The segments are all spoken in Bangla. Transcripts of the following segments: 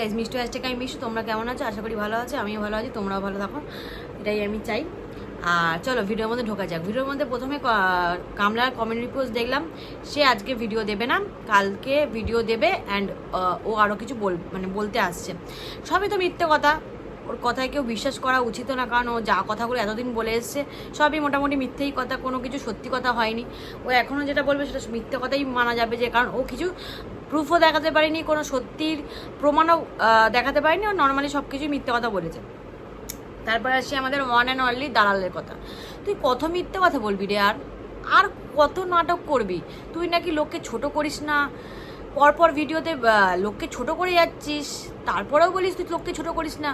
গাইজ মিষ্টি হ্যাশট্যাগ আমি মিষ্টি তোমরা কেমন আছো? আশা করি ভালো আছো, আমিও ভালো আছি, তোমরাও ভালো থাকো। এটাই আমি চাই। আর চলো ভিডিওর মধ্যে ঢোকা যাক। ভিডিওর মধ্যে প্রথমে কামলার কমেন্ট রিপোর্ট দেখলাম। সে আজকে ভিডিও দেবে না, কালকে ভিডিও দেবে অ্যান্ড ও আরও কিছু বল মানে বলতে আসছে। সবই তো মিথ্যে কথা। ওর কথায় কেউ বিশ্বাস করা উচিত না, কারণ ও যা কথাগুলো এতদিন বলে এসছে, সবই মোটামুটি মিথ্যেই কথা, কোনো কিছু সত্যি কথা হয়নি। ও এখনও যেটা বলবে সেটা মিথ্যে কথাই মানা যাবে যে, কারণ ও কিছু প্রুফও দেখাতে পারিনি, কোনো সত্যির প্রমাণও দেখাতে পারিনি ও নর্মালি সব কিছুই মিথ্যে কথা বলেছে। তারপর আসি আমাদের ওয়ান অ্যান্ড অনলি দালালের কথা। তুই কত মিথ্যে কথা বলবি রে আর? আর কত নাটক করবি? তুই নাকি লোককে ছোট করিস না। পরপর ভিডিওতে লোককে ছোট করে যাচ্ছিস, তারপরেও বলিস তুই লোককে ছোট করিস না।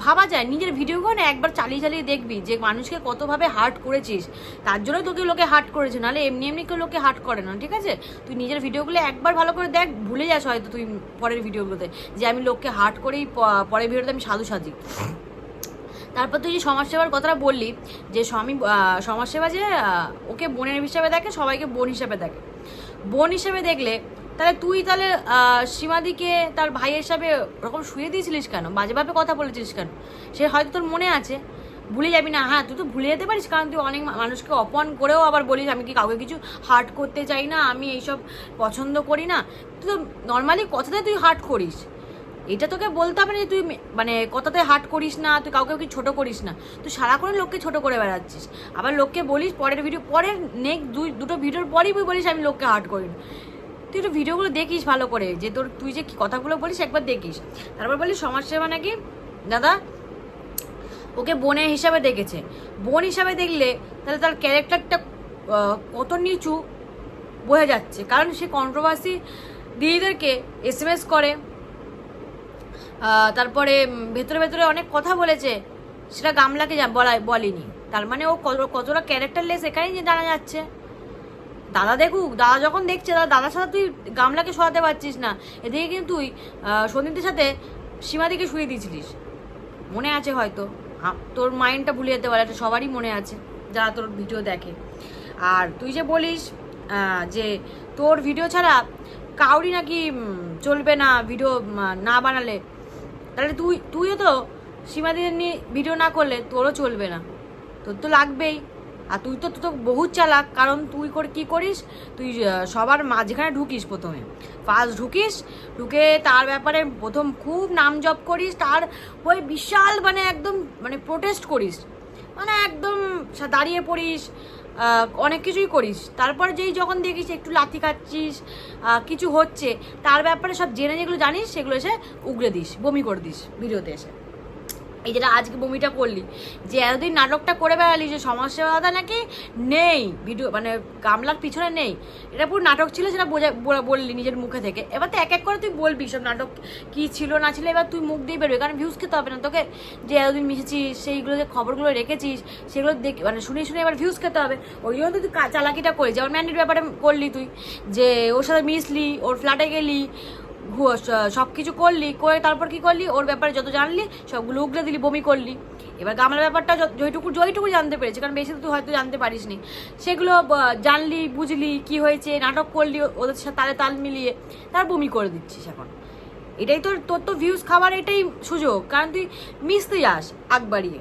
ভাবা যায়, নিজের ভিডিওগুলো একবার চালিয়ে চালিয়ে দেখবি যে মানুষকে কতভাবে হার্ট করেছিস। তার জন্যই তোকে লোকে হার্ট করেছে, নাহলে এমনি এমনি কেউ লোকে হার্ট করে না, ঠিক আছে? তুই নিজের ভিডিওগুলো একবার ভালো করে দেখ, ভুলে যাস হয়তো তুই পরের ভিডিওগুলোতে যে আমি লোককে হার্ট করেই পরের ভিডিওতে আমি সাধু সাজি। তারপর তুই যে সমাজসেবার কথাটা বললি, যে স্বামী সমাজসেবা যে ওকে বোনের হিসাবে দেখে, সবাইকে বোন হিসাবে দেখে। বোন হিসাবে দেখলে তাহলে তুই তাহলে সীমাদিকে তার ভাই হিসাবে ওরকম শুয়ে দিয়েছিলিস কেন? বাজেভাবে কথা বলেছিলিস কেন? সে হয়তো তোর মনে আছে। ভুলে যাবি না। হ্যাঁ তুই তো ভুলে যেতে পারিস, কারণ তুই অনেক মানুষকে অপমান করেও আবার বলিস, আমি কি কাউকে কিছু হার্ট করতে চাই না, আমি এইসব পছন্দ করি না। তুই তো নর্মালি কথাতে তুই হার্ট করিস। এটা তোকে বলতে হবে না যে তুই মানে কথাতে হাট করিস না, তুই কাউকে কি ছোট করিস না। তুই সারাক্ষণ লোককে ছোট করে বেড়াচ্ছিস। আবার লোককে বলিস, পরের ভিডিও পরের নেক্সট দুই দুটো ভিডিওর পরেই তুই বলিস, আমি লোককে হাট করি না তুই একটু ভিডিওগুলো দেখিস ভালো করে, যে তোর, তুই যে কথাগুলো বলিস একবার দেখিস। তারপর বলিস সমাজসেবা নাকি? দাদা, ওকে বোনের হিসাবে দেখেছে। বোন হিসাবে দেখলে তাহলে তার ক্যারেক্টারটা কত নিচু বোঝা যাচ্ছে। কারণ সে কন্ট্রোভার্সি দিদিদেরকে এস এম এস করে তারপরে ভেতরে ভেতরে অনেক কথা বলেছে। সেটা গামলাকে বলা বলেনি। তার মানে ও কত, কতটা ক্যারেক্টারলেস এখানেই জানা যাচ্ছে। দাদা দেখুক দাদা যখন দেখছে দাদা দাদার সাথে তুই গামলাকে শোয়াতে পারছিস না। এদিকে কিন্তু তুই আহ, সন্দীপের সাথে সীমাদিকে শুয়ে দিয়েছিলিস। মনে আছে হয়তো। তোর মাইন্ডটা ভুলে যেতে পারে এটা সবারই মনে আছে যারা তোর ভিডিও দেখে। আর তুই যে বলিস যে তোর ভিডিও ছাড়া কাউরি নাকি চলবে না ভিডিও না বানালে। তাহলে তুই তুইও তো সীমাদিদের নিয়ে ভিডিও না করলে তোরও চলবে না। তোর তো লাগবেই। আর তুই তো তো বহুত চালাক, কারণ তুই করে, কি করিস? তুই সবার মাঝখানে ঢুকিস প্রথমে। ফার্স্ট ঢুকিস, ঢুকে তার ব্যাপারে প্রথম খুব নাম জপ করিস, তার ওই বিশাল মানে একদম মানে প্রোটেস্ট করিস। মানে একদম দাঁড়িয়ে পড়িস অনেক কিছুই করিস। তারপর যেই যখন দেখিস একটু লাথি খাচ্ছিস কিছু হচ্ছে, তার ব্যাপারে সব জেনে যেগুলো জানিস, সেগুলো এসে উগড়ে দিস, বমি করে দিস, ভিডিওতে এসে। এই যেটা আজকে বমিটা করলি, যে এতদিন নাটকটা করে বেড়ালি যে সমাজসেবা দাদা নাকি নেই ভিডিও মানে গামলার পিছনে নেই। এটা পুরো নাটক ছিল সেটা বোঝা বল- বললি নিজের মুখে থেকে। এবার তো এক এক করে তুই বলবি সব নাটক কি ছিল না ছিল, এবার তুই মুখ দিয়ে বেরোবি, কারণ ভিউজ খেতে হবে না তোকে। যে এতদিন মিশেছিস, সেইগুলো যে খবরগুলো রেখেছিস, সেগুলো দেখ মানে শুনে শুনে এবার ভিউজ খেতে হবে। ওই জন্য তুই চালাকিটা করিস। যেমন ম্যান্ডির ব্যাপারে করলি তুই, যে ওর সাথে মিশলি, ওর ফ্ল্যাটে গেলি সব কিছু করলি, করে তারপর কি করলি? ওর ব্যাপারে যত জানলি, সবগুলো উগলে দিলি, বমি করলি। এবার গামলার ব্যাপারটা যত- যেটুকু যেটুকু জানতে পেরেছি, কারণ বেশি তুই হয়তো জানতে পারিসনি। সেগুলো জানলি, বুঝলি, কি হয়েছে, নাটক করলি, ওদের সাথে তালে তাল মিলিয়ে, তার বমি করে দিচ্ছিস এখন। এটাই তোর তোর তো ভিউজ খাবার এটাই সুযোগ, কারণ তুই মিশতে যাস আগ বাড়িয়ে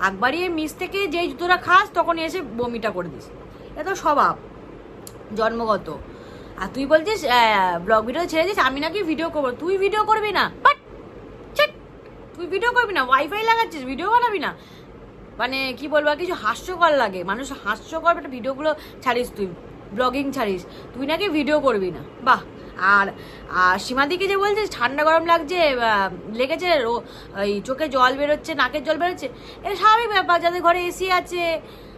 আগ বাড়িয়ে মিস থেকে যেই জুতোটা খাস, তখন এসে বমিটা করে দিস। এটা তো স্বভাব, জন্মগত। আর তুই বলছিস ব্লগ ভিডিও ছেড়ে দিস, আমি নাকি ভিডিও করব। তুই ভিডিও করবি না। বাট তুই ভিডিও করবি না। ওয়াইফাই লাগাচ্ছিস ভিডিও বানাবি না। মানে কি বলব কিছু হাস্যকর লাগে। মানুষ হাস্যকর একটা ভিডিওগুলো ছাড়িস তুই। ব্লগিং ছাড়িস। তুই নাকি ভিডিও করবি না। বাহ। আর আর সীমাদিকে যে বলছিস, ঠান্ডা গরম লাগছে লেগেছে ওই চোখে জল বেরোচ্ছে, নাকের জল বেরোচ্ছে এটা স্বাভাবিক ব্যাপার, যাদের ঘরে এসি আছে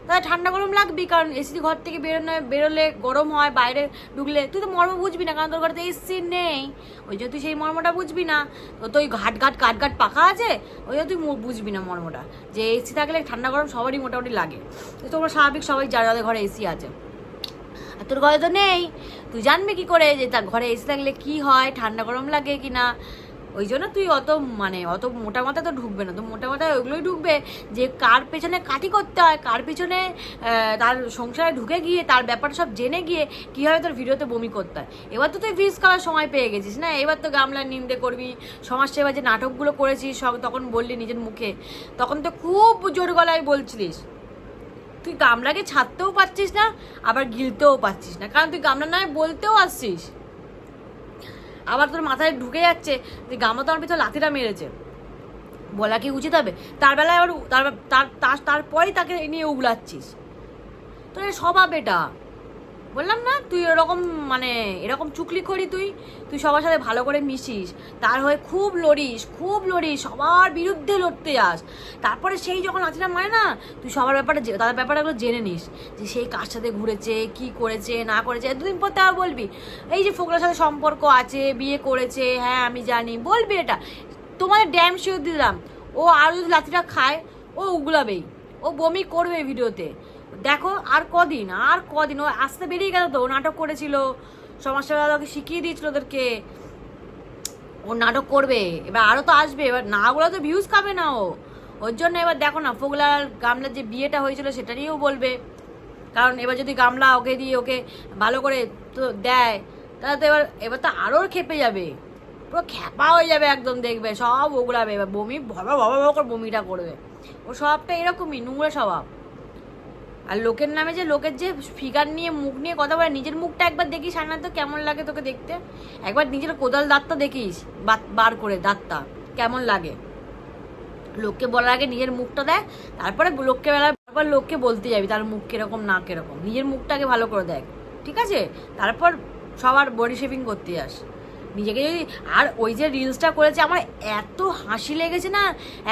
তাদের ঠান্ডা গরম লাগবেই, কারণ এসি ঘর থেকে বেরোনো, বেরোলে গরম হয়, বাইরে ঢুকলে। তুই তো মর্ম বুঝবি না, কারণ তোর ঘরে তো এসি নেই। ওই জন্য তুই সেই মর্মটা বুঝবি না। তো তুই ঘাট ঘাট কাট ঘাট পাখা আছে? ওই জন্য তুই বুঝবি না মর্মটা। যে এসি থাকলে ঠান্ডা গরম সবারই মোটামুটি লাগে। তো তোমরা স্বাভাবিক সবাই যার যাদের ঘরে এসি আছে। আর তোর ঘরে তো নেই। তুই জানবি কি করে যে তার ঘরে এসি থাকলে কি হয়, ঠান্ডা গরম লাগে কি না ওই জন্য তুই অত মানে অত মোটা মাথায় তো ঢুকবে না। তো মোটা মাথায় ওইগুলোই ঢুকবে যে কার পেছনে কাটি করতে হয়, কার পেছনে তার সংসারে ঢুকে গিয়ে, তার ব্যাপারটা সব জেনে গিয়ে কীভাবে তোর ভিডিওতে বমি করতে হয়। এবার তো তুই ভিউজ করার সময় পেয়ে গেছিস, না? এবার তো গামলার নিন্দে করবি, সমাজসেবা যে নাটকগুলো করেছিস, সব তখন বললি নিজের মুখে। তখন তো খুব জোর গলায় বলছিলিস। তুই গামলাকে ছাড়তেও পারছিস না, আবার গিলতেও পারছিস না। কারণ তুই গামলা নয় বলতেও আসছিস। আবার তোর মাথায় ঢুকে যাচ্ছে যে গামো তো আমার পিছনে লাথিটা মেরেছে। বলা কি উচিত হবে? তার বেলায় আবার তার তার তার তারপরেই তাকে নিয়ে উগলাচ্ছিস। তোর স্বভাব এটা। বললাম না, তুই এরকম মানে এরকম চুকলি করি তুই তুই সবার সাথে ভালো করে মিশিস। তার হয়ে খুব লড়িস খুব লড়িস, সবার বিরুদ্ধে লড়তে যাস। তারপরে সেই যখন লাঠিটা মানে না, তুই সবার ব্যাপারে তাদের ব্যাপারগুলো জেনে নিস। যে সেই কার সাথে ঘুরেছে, কি করেছে, না করেছে, দুদিন পর তাও বলবি। এই যে ফোকলার সাথে সম্পর্ক আছে, বিয়ে করেছে হ্যাঁ আমি জানি, বলবি এটা। তোমাদের ড্যাম শিওর দিলাম, ও আরও যদি লাঠিটা খায়, ও উগলাবেই, ও বমি করবে ভিডিওতে। দেখো আর কদিন আর কদিন, ও আসতে বেরিয়ে গেল তো নাটক করেছিল সমাজসেবাকে শিখিয়ে দিয়েছিল ওদেরকে। ও নাটক করবে, এবার আরও তো আসবে, এবার না বলে তো ভিউজ খাবে না ও। ওর জন্য এবার দেখো না, ফোগলার গামলার যে বিয়েটা হয়েছিল সেটা নিয়েও বলবে। কারণ এবার যদি গামলা ওকে দিয়ে ওকে ভালো করে তো দেয়, তাহলে তো এবার এবার তো আরও খেপে যাবে। পুরো খ্যাপা হয়ে যাবে একদম দেখবে, সব ওগুলাবে, এবার বমি, ভবা ভবা ভবা করে বমিটা করবে। ও স্বভাবটা এরকমই, নোংরা স্বভাব। আর লোকের নামে যে লোকের যে ফিগার নিয়ে, মুখ নিয়ে কথা বলে, নিজের মুখটা একবার দেখিস সামনে তো কেমন লাগে তোকে দেখতে? একবার নিজের কোদাল দাঁতটা দেখিস বার করে দাঁতটা, কেমন লাগে? লোককে বলার আগে নিজের মুখটা দেয় তারপরে লোককে বেলা তারপর লোককে বলতে যাবি তার মুখ কীরকম, না কীরকম। নিজের মুখটাকে ভালো করে দেখ, ঠিক আছে? তারপর সবার বডি শেভিং করতে যাস। নিজেকে যদি আর ওই যে রিলসটা করেছে, আমার এত হাসি লেগেছে না?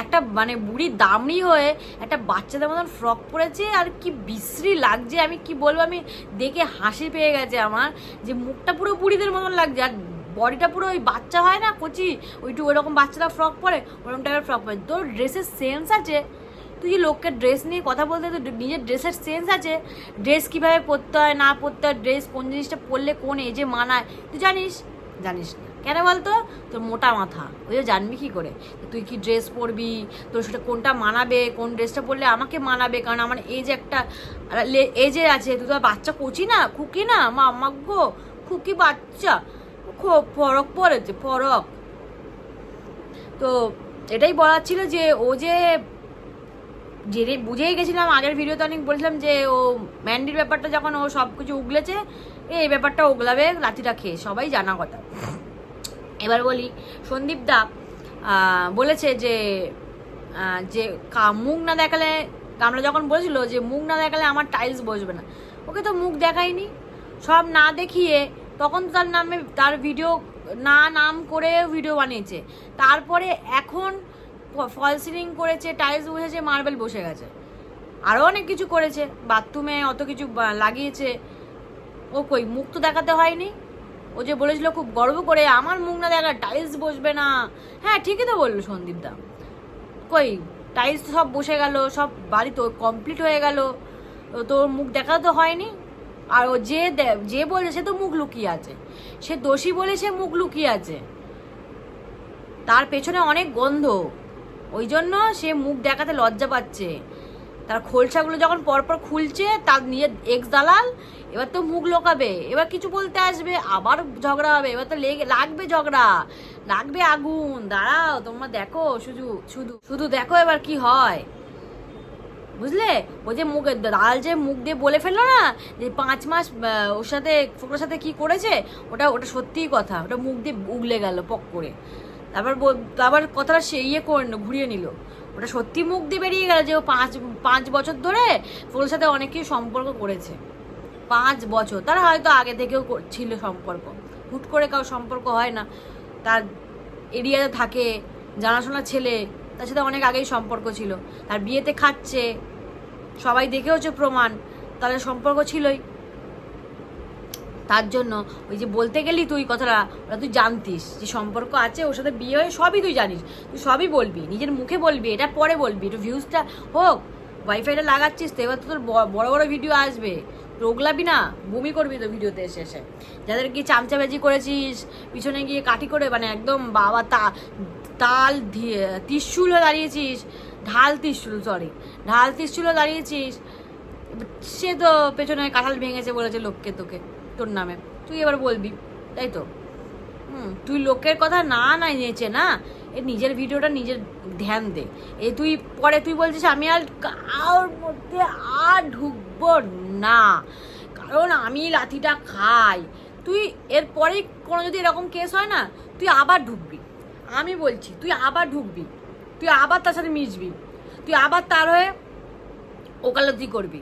একটা মানে বুড়ি দামড়ি হয়ে একটা বাচ্চাদের মতন ফ্রক পরেছে, আর কি বিশ্রী লাগছে। আমি কি বলব, আমি দেখে হাসি পেয়ে গেছে আমার, যে মুখটা পুরো বুড়িদের মতন লাগছে। আর বডিটা পুরো ওই বাচ্চা হয় না, কচি? ওইটু ওইরকম বাচ্চারা ফ্রক পরে, ওরকম টাইপের ফ্রক পরে। তোর ড্রেসের সেন্স আছে? তুই যে লোককে ড্রেস নিয়ে কথা বলতে তো নিজের ড্রেসের সেন্স আছে? ড্রেস কীভাবে পরতে হয়, না পরতে হয় ড্রেস কোন জিনিসটা পরলে কোন এজে মানায়? তুই জানিস? জানিস না। কেন বলতো? তোর মোটা মাথা। ওই জানবি কি করে? তুই কি ড্রেস পরবি? তোর সেটা কোনটা মানাবে? কোন ড্রেসটা পরলে আমাকে মানাবে? কারণ আমার এজ একটা এজে আছে। তুই তো বাচ্চা কচি না, খুকি না? মা আমার গো, খুকি বাচ্চা। খুব ফরক পরেছে, ফরক। তো এটাই বলার ছিল যে, ও যে জেনে বুঝেই গেছিলাম আগের ভিডিওতে অনেক বলছিলাম যে, ও ম্যান্ডির ব্যাপারটা যখন ও সব কিছু উগলেছে এই ব্যাপারটা উগলাবে লাঠিটা খেয়ে সবাই জানা কথা। এবার বলি, সন্দীপ দা বলেছে যে যে মুখ না দেখালে, আমরা যখন বলেছিল যে মুখ না দেখালে আমার টাইলস বসবে না, ওকে তো মুখ দেখায়নি। সব না দেখিয়ে তখন তার নামে তার ভিডিও না নাম করে ভিডিও বানিয়েছে। তারপরে এখন ফল সিলিং করেছে টাইলস বসেছে মার্বেল বসে গেছে। আরও অনেক কিছু করেছে বাথরুমে অত কিছু লাগিয়েছে। ও কই, মুখ তো দেখাতে হয়নি? ও যে বলেছিল খুব গর্ব করে, আমার মুখ না দেখা টাইলস বসবে না। হ্যাঁ ঠিকই তো বলল সন্দীপ দা কই টাইলস তো সব বসে গেল, সব বাড়ি তো কমপ্লিট হয়ে গেল। তোর মুখ দেখা তো হয়নি। আর ও যে যে বলে সে তো মুখ লুকিয়ে আছে। সে দোষী বলে সে মুখ লুকিয়ে আছে। তার পেছনে অনেক গন্ধ। ওই জন্য সে মুখ দেখাতে লজ্জা পাচ্ছে। তার খোলসাগুলো যখন পরপর খুলছে, তার নিজের এক্স দালাল এবার তো মুখ লোকাবে, এবার কিছু বলতে আসবে, আবার ঝগড়া হবে, এবার তো লেগে, লাগবে ঝগড়া, লাগবে আগুন, দাঁড়াও, তোমরা দেখো শুধু শুধু শুধু দেখো এবার কি হয়। বুঝলে? ও যে মুখ দাল যে মুখ দিয়ে বলে ফেলল না, যে পাঁচ মাস ওর সাথে, ফোকরার সাথে কি করেছে, ওটা ওটা সত্যিই কথা, ওটা মুখ দিয়ে উগলে গেল পক করে। তারপর তারপর কথাটা সে ইয়ে করে ঘুরিয়ে নিল। ওটা সত্যি মুখ দিয়ে বেরিয়ে গেল যে ও পাঁচ পাঁচ বছর ধরে ফোকরার সাথে অনেকেই সম্পর্ক করেছে। পাঁচ বছর। তারা হয়তো আগে থেকেও ছিল সম্পর্ক। হুট করে কারও সম্পর্ক হয় না। তার এরিয়াতে থাকে, জানাশোনা ছেলে, তার সাথে অনেক আগেই সম্পর্ক ছিল। তার বিয়েতে খাচ্ছে, সবাই দেখেওছে প্রমাণ, তাহলে সম্পর্ক ছিলই। তার জন্য ওই যে বলতে গেলি তুই কথাটা ওরা তুই জানতিস যে সম্পর্ক আছে, ওর সাথে বিয়ে হয়ে সবই তুই জানিস। তুই সবই বলবি, নিজের মুখে বলবি, এটা পরে বলবি, একটু ভিউজটা হোক ওয়াইফাইটা লাগাচ্ছিস, তো এবার তো তোর বড় বড় ভিডিও আসবে। রোগলাবি না, বমি করবি তো ভিডিওতে এসে এসে। যাদের কি চামচাবাজি করেছিস, পিছনে গিয়ে কাঠি করে মানে একদম বাবা তা, তাল ত্রিশূল হয়ে দাঁড়িয়েছিস, ঢাল ত্রিশূল সরি ঢাল ত্রিশূল হয়ে দাঁড়িয়েছিস, সে তো পেছনে কাঁঠাল ভেঙেছে বলেছে লোককে তোকে, তোর নামে। তুই এবার বলবি, তাই তো? হুম, তুই লোকের কথা না না নিয়েছে না, এ নিজের ভিডিওটা নিজের ধ্যান দে। এ তুই, পরে তুই বলছিস, আমি আর কার মধ্যে আর ঢুকবো না। কারণ আমি লাথিটা খাই। তুই এরপরে কোনো যদি এরকম কেস হয় না, তুই আবার ঢুকবি। আমি বলছি, তুই আবার ঢুকবি। তুই আবার তার সাথে মিশবি। তুই আবার তার হয়ে ওকালতি করবি।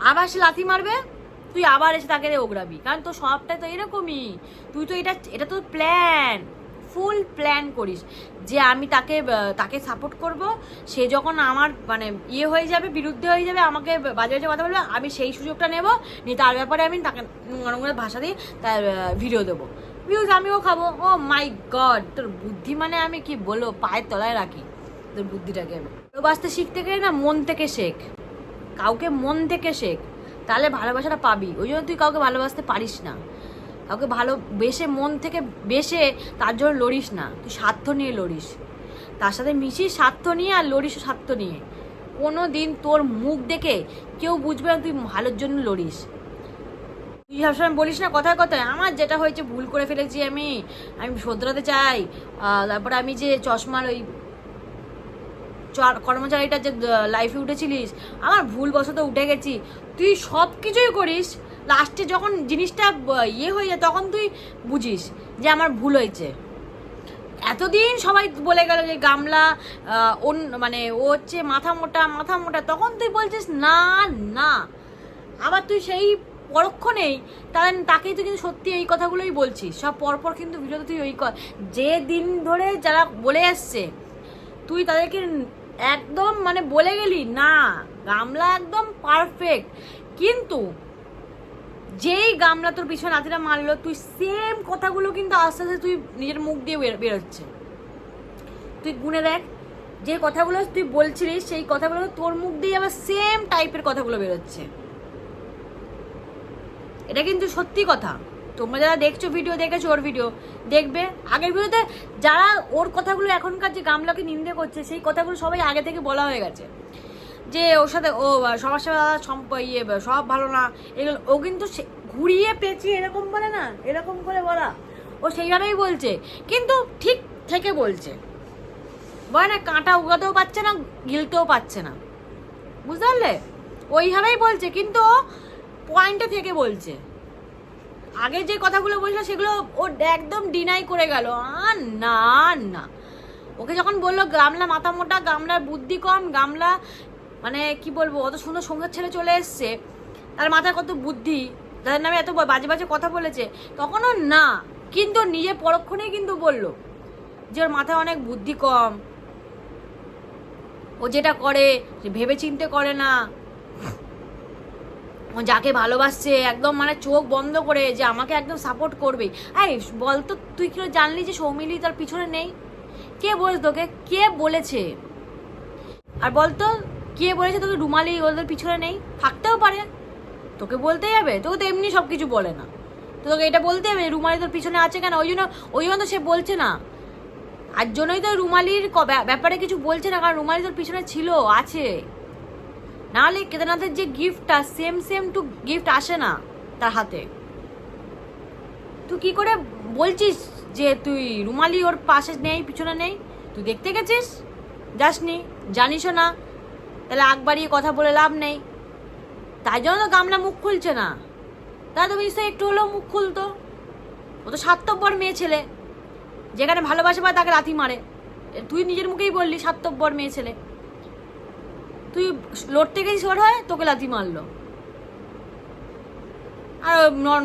আবার সে লাথি মারবে, তুই আবার এসে তাকে ওগড়াবি। কারণ তোর সবটাই তো এরকমই। তুই তো এটা এটা তো প্ল্যান ফুল প্ল্যান করিস। যে আমি তাকে তাকে সাপোর্ট করব, সে যখন আমার মানে ইয়ে হয়ে যাবে, বিরুদ্ধে হয়ে যাবে, আমাকে বাজে বাজে কথা বলবে, আমি সেই সুযোগটা নেব, নিয়ে তার ব্যাপারে আমি তাকে নোংরা ভাষা দিয়ে তার ভিডিও দেবো। ভিউজ আমিও খাব। ও মাই গড তোর বুদ্ধি মানে আমি কি বলব? পায়ের তলায় রাখি। তোর বুদ্ধিটাকে আমি। ভালোবাসতে শিখতে গেলে না মন থেকে শেখ। কাউকে মন থেকে শেখ। তাহলে ভালোবাসাটা পাবি। ওই জন্য তুই কাউকে ভালোবাসতে পারিস না। কাউকে ভালো বেসে মন থেকে বেশে তার জন্য লড়িস না। তুই স্বার্থ নিয়ে লড়িস। তার সাথে মিশিস স্বার্থ নিয়ে আর লড়িস স্বার্থ নিয়ে। কোনো দিন তোর মুখ দেখে কেউ বুঝবে না তুই ভালোর জন্য লড়িস। তুই সবসময় বলিস না কথায় কথায়, আমার যেটা হয়েছে ভুল করে ফেলেছি আমি। আমি শোধরাতে চাই। তারপরে আমি যে চশমার ওই চার- কর্মচারীটা যে লাইফে উঠেছিলিস, আমার ভুল বশত উঠে গেছি। তুই সব কিছুই করিস। লাস্টে যখন জিনিসটা ইয়ে হয়ে যায়, তখন তুই বুঝিস যে আমার ভুল হয়েছে। এতদিন সবাই বলে গেল যে গামলা মানে ও হচ্ছে মাথা মোটা মাথা মোটা, তখন তুই বলছিস, না না। আবার তুই সেই পরক্ষণেই তার তাকেই তুই কিন্তু সত্যি এই কথাগুলোই বলছিস। সব পরপর কিন্তু ভিডিওতে তুই ওই যে দিন ধরে যারা বলে আসছে, তুই তাদেরকে একদম মানে বলে গেলি, না, গামলা একদম পারফেক্ট কিন্তু যেই গামলা তোর পিছনে নাতিরা মারলো, তুই সেম কথাগুলো কিন্তু আস্তে আস্তে তুই নিজের মুখ দিয়ে বেরোচ্ছে। তুই গুনে দেখ, যে কথাগুলো তুই বলছিলিস, সেই কথাগুলো তোর মুখ দিয়ে আবার সেম টাইপের কথাগুলো বেরোচ্ছে। এটা কিন্তু সত্যি কথা। তোমরা যারা দেখছ ভিডিও দেখেছ ওর ভিডিও দেখবে। আগের ভিডিওতে যারা ওর কথাগুলো এখনকার যে গামলাকে নিন্দে করছে, সেই কথাগুলো সবাই আগে থেকে বলা হয়ে গেছে। যে ওর সাথে ও সবার সাথে দাদা ইয়ে সব ভালো না, এগুলো ও কিন্তু ঘুরিয়ে পেঁচিয়ে এরকম বলে না, এরকম করে বলা। ও সেইভাবেই বলছে, কিন্তু ঠিক থেকে বলছে। বলে না, কাঁটা উগাতেও পাচ্ছে না, গিলতেও পাচ্ছে না। বুঝতে পারলে? ওইভাবেই বলছে, কিন্তু পয়েন্টে থেকে বলছে। আগে যে কথাগুলো বলছিল, সেগুলো ও একদম ডিনাই করে গেল। আর না না। ওকে যখন বলল, গামলা মাথা মোটা, গামলার বুদ্ধি কম, গামলা মানে কি বলব, অত সুন্দর সংসার ছেড়ে চলে এসছে। তার মাথায় কত বুদ্ধি। তাদের নামে এত বাজে বাজে কথা বলেছে। তখনও না, কিন্তু নিজের পরক্ষণেই কিন্তু বলল যে ওর মাথায় অনেক বুদ্ধি কম। ও যেটা করে ভেবে চিনতে করে না। ও যাকে ভালোবাসছে, একদম মানে চোখ বন্ধ করে যে আমাকে একদম সাপোর্ট করবে। এই বলতো, তুই কি জানলি যে সৌমিলি তার পিছনে নেই? কে বলেছে তোকে? কে বলেছে? আর বলতো কে বলেছে, তোকে রুমালি ওদের পিছনে নেই, থাকতেও পারে। তোকে বলতেই হবে, তোকে তো এমনি সব কিছু বলে না। তো তোকে এটা বলতে হবে রুমালি তোর পিছনে আছে কেন? ওই জন্য ওই জন্য তো সে বলছে না। আর জন্যই তো রুমালির ব্যাপারে কিছু বলছে না, কারণ রুমালি তোর পিছনে ছিল, আছে। নাহলে কেদারনাথের যে গিফটটা সেম সেম টু গিফট আসে না তার হাতে। তুই কি করে বলছিস যে, তুই রুমালি ওর পাশে নেই, পিছনে নেই? তুই দেখতে গেছিস? যাসনি? জানিসও না। তাহলে আগ বাড়িয়ে কথা বলে লাভ নেই। তাই জন্য তো গামলা মুখ খুলছে না। তো নিশ্চয়ই একটু হলেও মুখ খুলতো। ও তো স্বার্থপর মেয়ে ছেলে। যেখানে ভালোবাসে পায় তাকে লাথি মারে। তুই নিজের মুখেই বললি স্বার্থপর মেয়ে ছেলে। তুই লড়তে গেছিস ওর হয়? তোকে লাথি মারলো। আর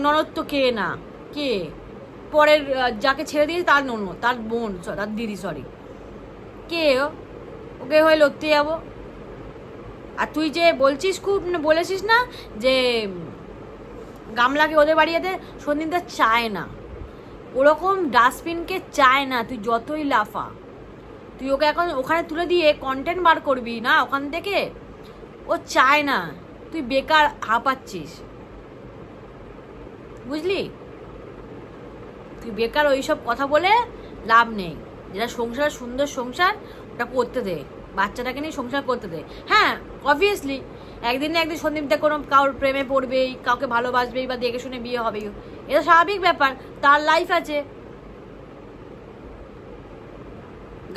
ননদ তো কে না? কে? পরের যাকে ছেড়ে দিয়েছে তার ননদ, তার বোন তার দিদি সরি কে ওকে হয়ে লড়তে যাব? আর তুই যে বলছিস খুব বলেছিস না যে গামলাকে ওদের বাড়িতে সন্দীপদা চায় না। ওরকম ডাস্টবিনকে চায় না, তুই যতই লাফা। তুই ওকে এখন ওখানে তুলে দিয়ে কন্টেন্ট বার করবি না ওখান থেকে? ও চায় না, তুই বেকার হাঁপাচ্ছিস। বুঝলি? তুই বেকার ওইসব কথা বলে লাভ নেই। যেটা সংসার, সুন্দর সংসার, ওটা করতে দে। বাচ্চাটাকে নিয়ে সংসার করতে দেয়। হ্যাঁ অবভিয়াসলি একদিন না একদিন সন্দীপটা কোনো কারোর প্রেমে পড়বেই, কাউকে ভালোবাসবেই বা দেখে শুনে বিয়ে হবেই। এটা স্বাভাবিক ব্যাপার, তার লাইফ আছে।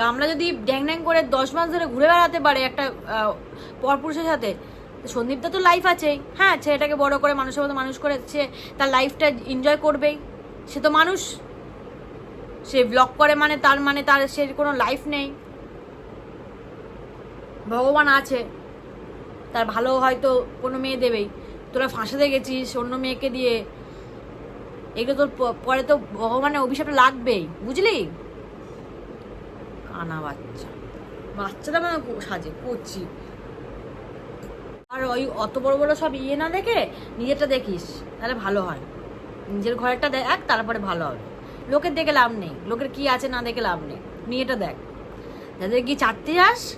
গামলা যদি ড্যাং ড্যাং করে দশ মাস ধরে ঘুরে বেড়াতে পারে একটা পরপুরুষের সাথে সন্দীপটা তো লাইফ আছেই। হ্যাঁ ছেলেটাকে বড় করে মানুষের মতো মানুষ করে, সে তার লাইফটা এনজয় করবেই। সে তো মানুষ। সে ব্লগ করে মানে তার মানে তার, সে কোনো লাইফ নেই। ভগবান আছে। তার ভালো হয়তো কোনো মেয়ে দেবেই। তোরা ফাঁসাতে গেছিস অন্য মেয়েকে দিয়ে। এগুলো তোর পরে তো ভগবানের অভিশাপটা লাগবেই, বুঝলি? কানা বাচ্চা। বাচ্চাটা মানে কো- সাজে করছি আর ওই অত বড় বড় সব ইয়ে না দেখে নিজেরটা দেখিস, তাহলে ভালো হয়। নিজের ঘরেরটা দেখ, তারপরে ভালো হবে। লোকের দেখে লাভ নেই, লোকের কি আছে না দেখে লাভ নেই। মেয়েটা দেখ। যাদের গিয়ে চারটে যাস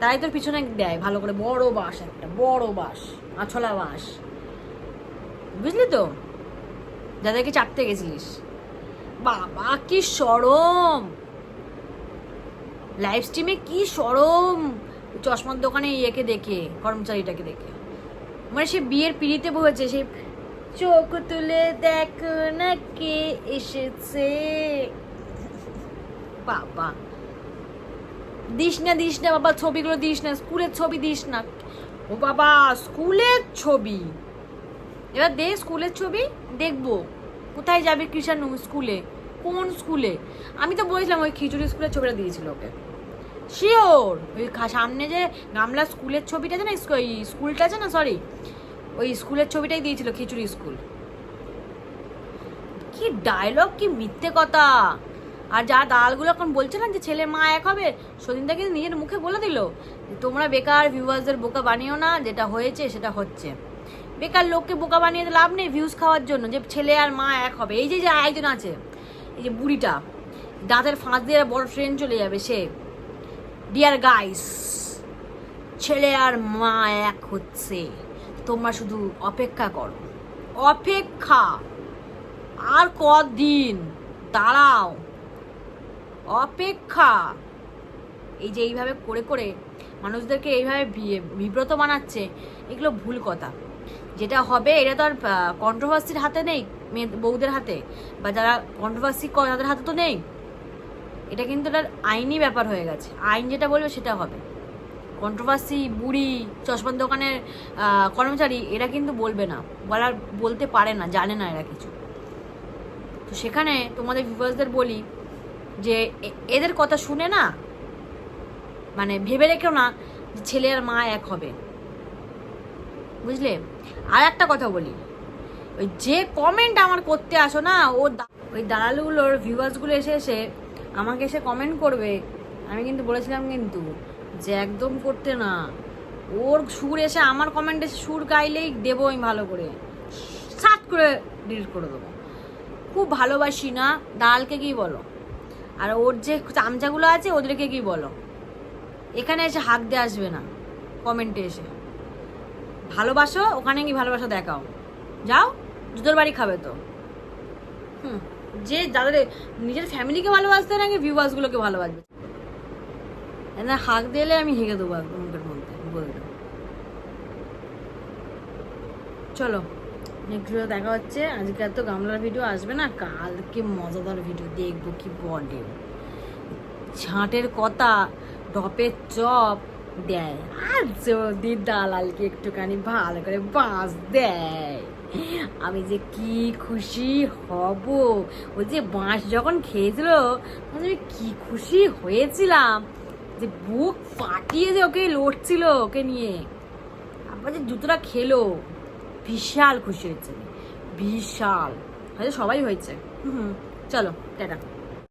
তাই তোর পিছনে দেয়, ভালো করে বড় বাস একটা, বড় বাস আছলা বাস বুঝলি তো? যাদেরকে চারটে গেছিলিস। বাবা, কি সরম! লাইভ স্ট্রিমে কি সরম! চশমার দোকানে ইয়েকে দেখে, কর্মচারীটাকে দেখে। মানে সে বিয়ের পিড়িতে বসেছে সে চোখ তুলে দেখো না কে এসেছে। বাবা দিস না দিস না, বাবা, ছবিগুলো দিস না, স্কুলের ছবি দিস না। ও বাবা, স্কুলের ছবি? এবার দে স্কুলের ছবি, দেখব। কোথায় যাবে কৃষাণু স্কুলে? কোন স্কুলে? আমি তো বলেছিলাম ওই খিচুড়ি স্কুলের ছবিটা দিয়েছিল ওকে। শিওর? ওই সামনে যে গামলা স্কুলের ছবিটা আছে না ওই স্কুলটা আছে না সরি ওই স্কুলের ছবিটাই দিয়েছিল খিচুড়ি স্কুল। কি ডায়লগ কি মিথ্যে কথা? আর যা দালালগুলো এখন বলছে না যে ছেলে মা এক হবে সদিনদা কিন্তু নিজের মুখে বলে দিল, তোমরা বেকার ভিউয়ার্সদের বোকা বানিও না, যেটা হয়েছে সেটা হচ্ছে। বেকার লোককে বোকা বানিয়ে তো লাভ নেই ভিউজ খাওয়ার জন্য, যে ছেলে আর মা এক হবে। এই যে যে একজন আছে, এই যে বুড়িটা, দাঁতের ফাঁস দিয়ে বড় ট্রেন চলে যাবে সে। ডিয়ার গাইস ছেলে আর মা এক হচ্ছে, তোমরা শুধু অপেক্ষা করো, অপেক্ষা, আর কদিন দাঁড়াও। অপেক্ষা। এই যে এইভাবে করে করে মানুষদেরকে এইভাবে বিব্রত বানাচ্ছে, এগুলো ভুল কথা। যেটা হবে, এটা তো আর কন্ট্রোভার্সির হাতে নেই, মেয়ে, বউদের হাতে। বা যারা কন্ট্রোভার্সি করে তাদের হাতে তো নেই। এটা কিন্তু একটা আইনি ব্যাপার হয়ে গেছে। আইন যেটা বলবে, সেটা হবে। কন্ট্রোভার্সি বুড়ি, চশমার দোকানের কর্মচারী, এরা কিন্তু বলবে না। বলার, বলতে পারে না, জানে না এরা কিছু। তো সেখানে তোমাদের ভিউয়ার্সদের বলি যে এদের কথা শুনে না মানে ভেবে রেখেও না যে ছেলে আর মা এক হবে। বুঝলে? আর একটা কথা বলি। ওই যে কমেন্ট আমার করতে আসো না, ও ওই দালালগুলোর ভিউয়ার্সগুলো এসে এসে আমাকে এসে কমেন্ট করবে। আমি কিন্তু বলেছিলাম কিন্তু যে একদম করতে না। ওর সুর এসে আমার কমেন্টে সুর গাইলেই দেবো আমি ভালো করে। সাত করে ডিলিট করে দেবো। খুব ভালোবাসি না। দালালকে কি বলো? আর ওর যে চামচাগুলো আছে, ওদেরকে কি বলো? এখানে এসে হাঁক দিয়ে আসবে না, কমেন্টে এসে। ভালোবাসো, ওখানে কি ভালোবাসা দেখাও। যাও, জুতোর বাড়ি খাবে তো। হুম, যে যাদের, নিজের ফ্যামিলিকে ভালোবাসতে নাকি ভিউয়ার্সগুলোকে ভালোবাসবে। না হাঁক দিলে আমি হেগে দেবো মুখের মধ্যে, বলে চলো। নেক্সট দেখা হচ্ছে। আজকে এত গামলার ভিডিও আসবে না, কালকে মজাদার ভিডিও। দেখব কি বলে। ছাঁটের কথা ডপের চপ, দেয়। আর যদি দালালকে একটুখানি ভালো করে বাঁশ দেয়, আমি যে কি খুশি হব? ও যে বাঁশ যখন খেয়েছিল, আমি কি খুশি হয়েছিলাম যে বুক ফাটিয়ে যে ওকে লড়ছিল ওকে নিয়ে। আবার যে জুতোটা খেলো। বিশাল খুশি হয়েছে। বিশাল। হয়তো সবাই হয়েছে। হুম চলো টাটা।